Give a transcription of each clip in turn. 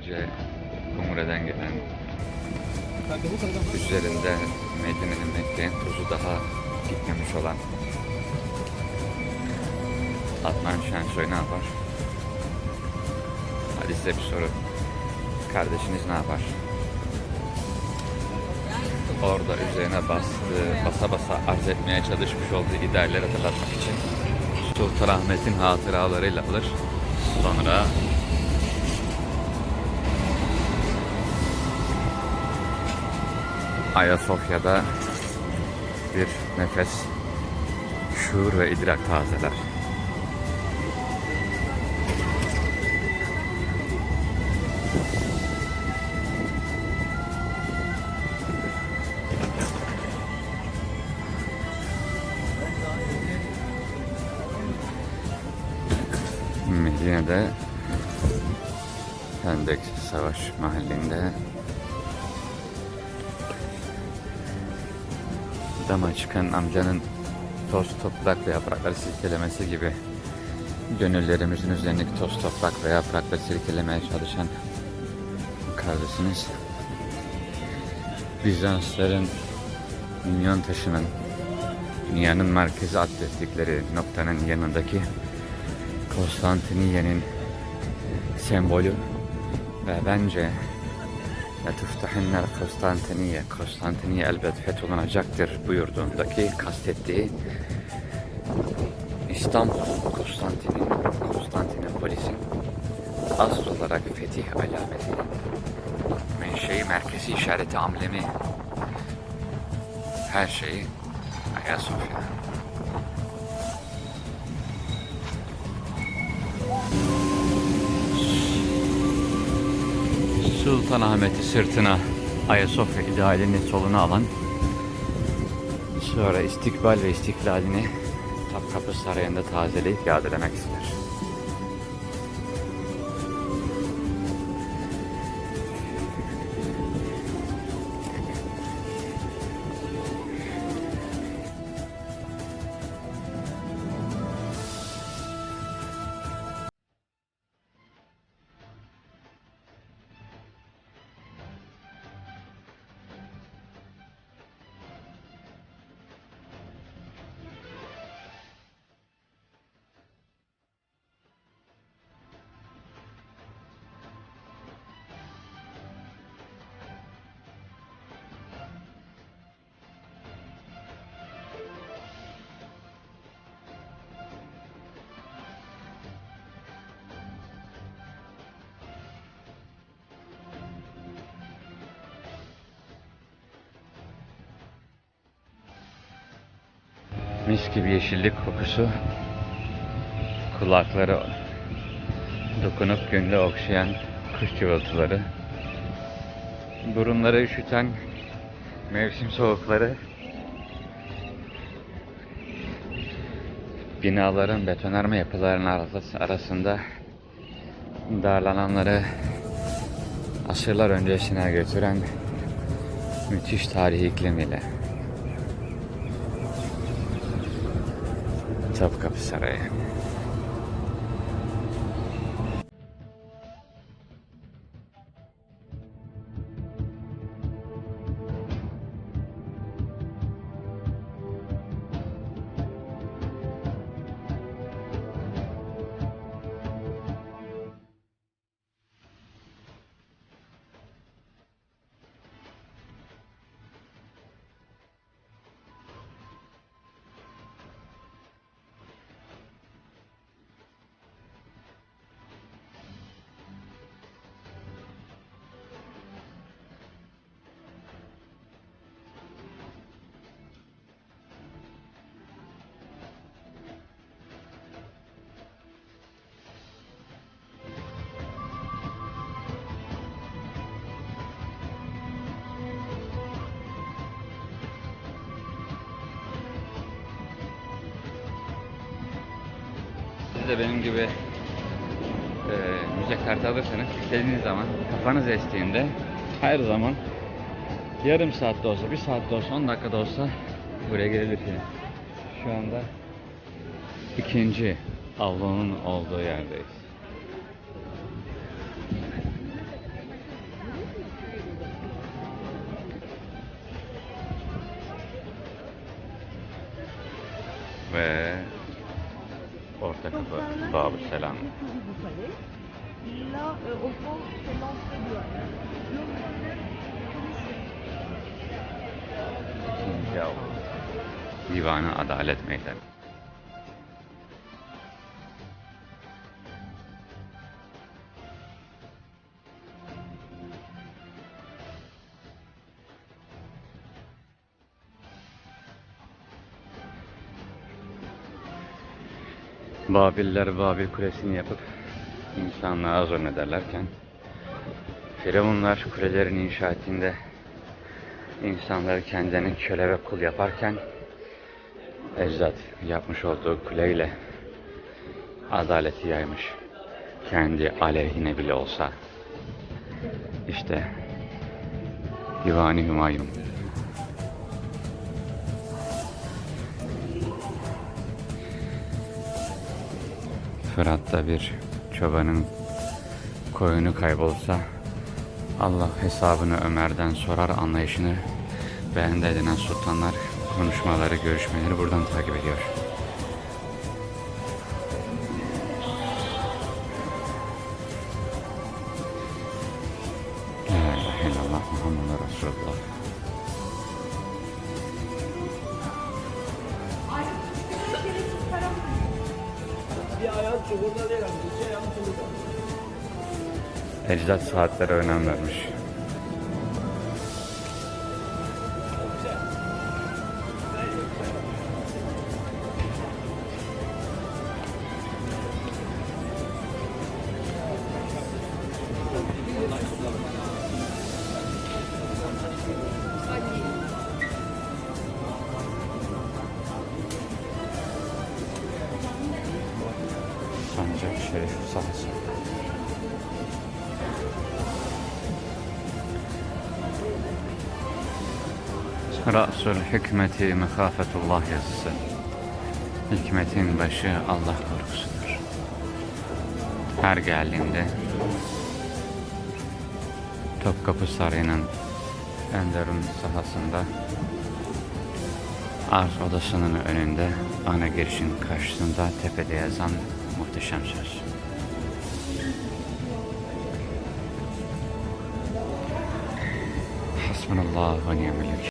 önce Umre'den gelen üzerinde Medine'nin Mekke'nin tuzu daha gitmemiş olan Adnan Şensoy ne yapar? Hadi size bir soru. Kardeşiniz ne yapar? Orada üzerine bastığı, basa basa arz etmeye çalışmış olduğu idealleri hatırlatmak için Sultanahmet'in hatıralarıyla alır. Sonra Ayasofya'da bir nefes şuur ve idrak tazeler. Medine'de Hendek Savaş Mahalli'nde dama çıkan amcanın toz toprak ve yaprakları silkelemesi gibi gönüllerimizin üzerindeki toz toprak ve yaprakları silkelemeye çalışan kardeşiniz Bizansların minyon taşının dünyanın merkezi atlettikleri noktanın yanındaki Konstantiniye'nin sembolü ve bence Letuftahinler Konstantiniye, Konstantiniye elbet fetholunacaktır buyurduğundaki kastettiği İstanbul Konstantin Konstantinopolis'in asıl olarak fetih alameti, menşei merkezi işareti amblemi, her şeyi Ayasofya. Sultanahmet'i sırtına Ayasofya idealini soluna alan sonra istikbal ve istiklalini Topkapı Sarayı'nda tazeleyip yadelemek ister. Mis gibi yeşillik kokusu. Kulakları dokunup gönlü okşayan kuş cıvıltıları. Burunları üşüten mevsim soğukları. Binaların betonarme yapılarının arası- arasında darlananları asırlar öncesine götüren müthiş tarihi iklimiyle Це в капсари. De benim gibi e, müze kartı alırsanız istediğiniz zaman kafanız estiğinde her zaman yarım saatte olsa, bir saatte olsa, 10 dakikada olsa buraya gelebilirsiniz. Şu anda ikinci avlunun olduğu yerdeyiz. لك باب السلام. لا في عدالة ميتك Babiller Babil Kulesi'ni yapıp insanlığa zulmederlerken Firavunlar kulelerini inşa ettiğinde insanları kendilerine köle ve kul yaparken ecdat yapmış olduğu kuleyle adaleti yaymış. Kendi aleyhine bile olsa. İşte Divani Hümayun. Fırat'ta bir çobanın koyunu kaybolsa Allah hesabını Ömer'den sorar anlayışını beğendi edinen sultanlar konuşmaları, görüşmeleri buradan takip ediyor. La ilahe illallah Muhammed Resulullah. Ecdat saatlere önem vermiş. Ra'sul hikmeti mekafetullah yazısı. Hikmetin başı Allah korkusudur. Her geldiğimde Topkapı Sarayı'nın Enderun sahasında arz odasının önünde ana girişin karşısında tepede yazan muhteşem söz. Hasbunallah ve ni'mel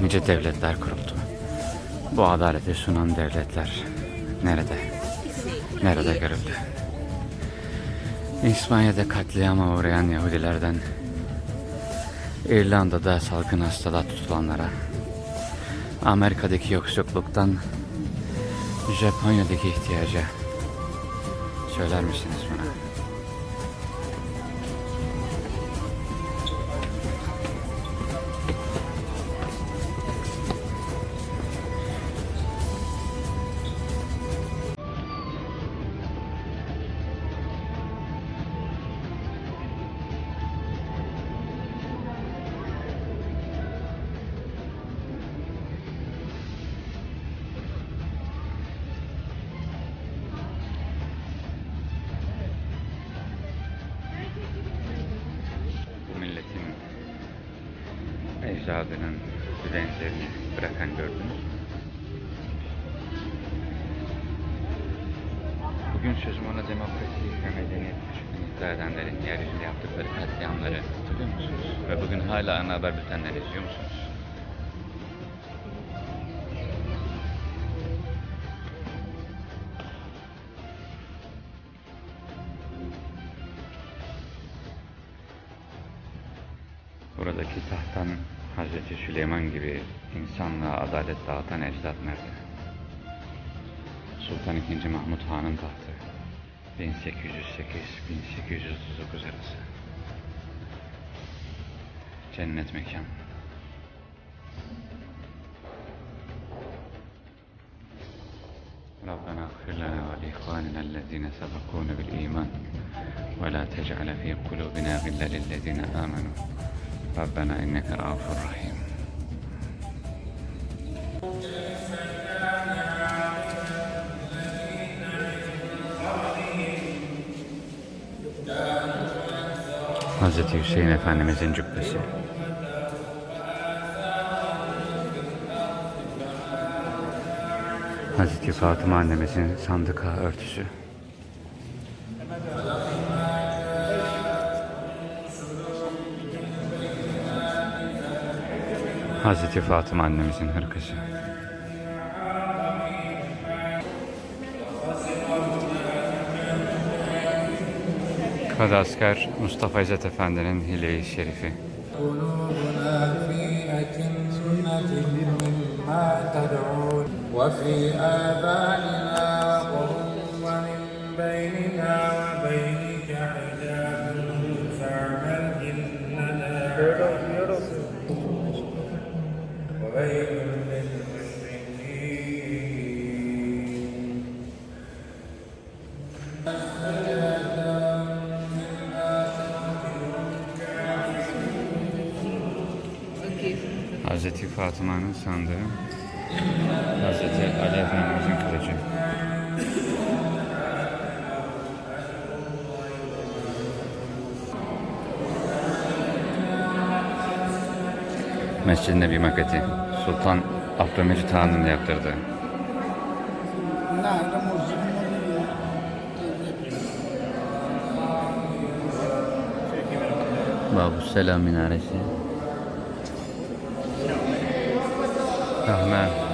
Nice devletler kuruldu. Bu adaleti sunan devletler nerede? Nerede görüldü? İspanya'da katliama uğrayan Yahudilerden İrlanda'da salgın hastalığa tutulanlara Amerika'daki yoksulluktan Japonya'daki ihtiyaca söyler misiniz bana? Bir benzerini bırakan gördünüz? Bugün sözüm ona demokrasi ve medeniyet küçüklüğünü iddia edenlerin yeryüzünde yaptıkları katliamları hatırlıyor musunuz? Ve bugün hala ana haber bültenleri izliyor musunuz? Insanlığa adalet dağıtan ecdat nerede? Sultan II. Mahmut Han'ın tahtı 1808-1839 arası. Cennet mekan. ربنا اغفر لنا ولإخواننا الذين سبقونا بالإيمان ولا تجعل في قلوبنا غلا للذين آمنوا ربنا إنك رؤوف رحيم Hazreti Hüseyin Efendimizin cübbesi. Hazreti Fatıma annemizin sandıka örtüsü. Hazreti Fatıma annemizin hırkası. Kadı asker Mustafa İzzet Efendi'nin hile-i şerifi. قلوبنا في أكنة مما تدعون وفي آذاننا Fatıma'nın sandığı. Hazreti Ali Efendimizin kılıcı. Mescid-i Nebi maketi. Sultan Abdülmecit Han'ın yaptırdığı. Babu Selam Minaresi. Oh, Rahman.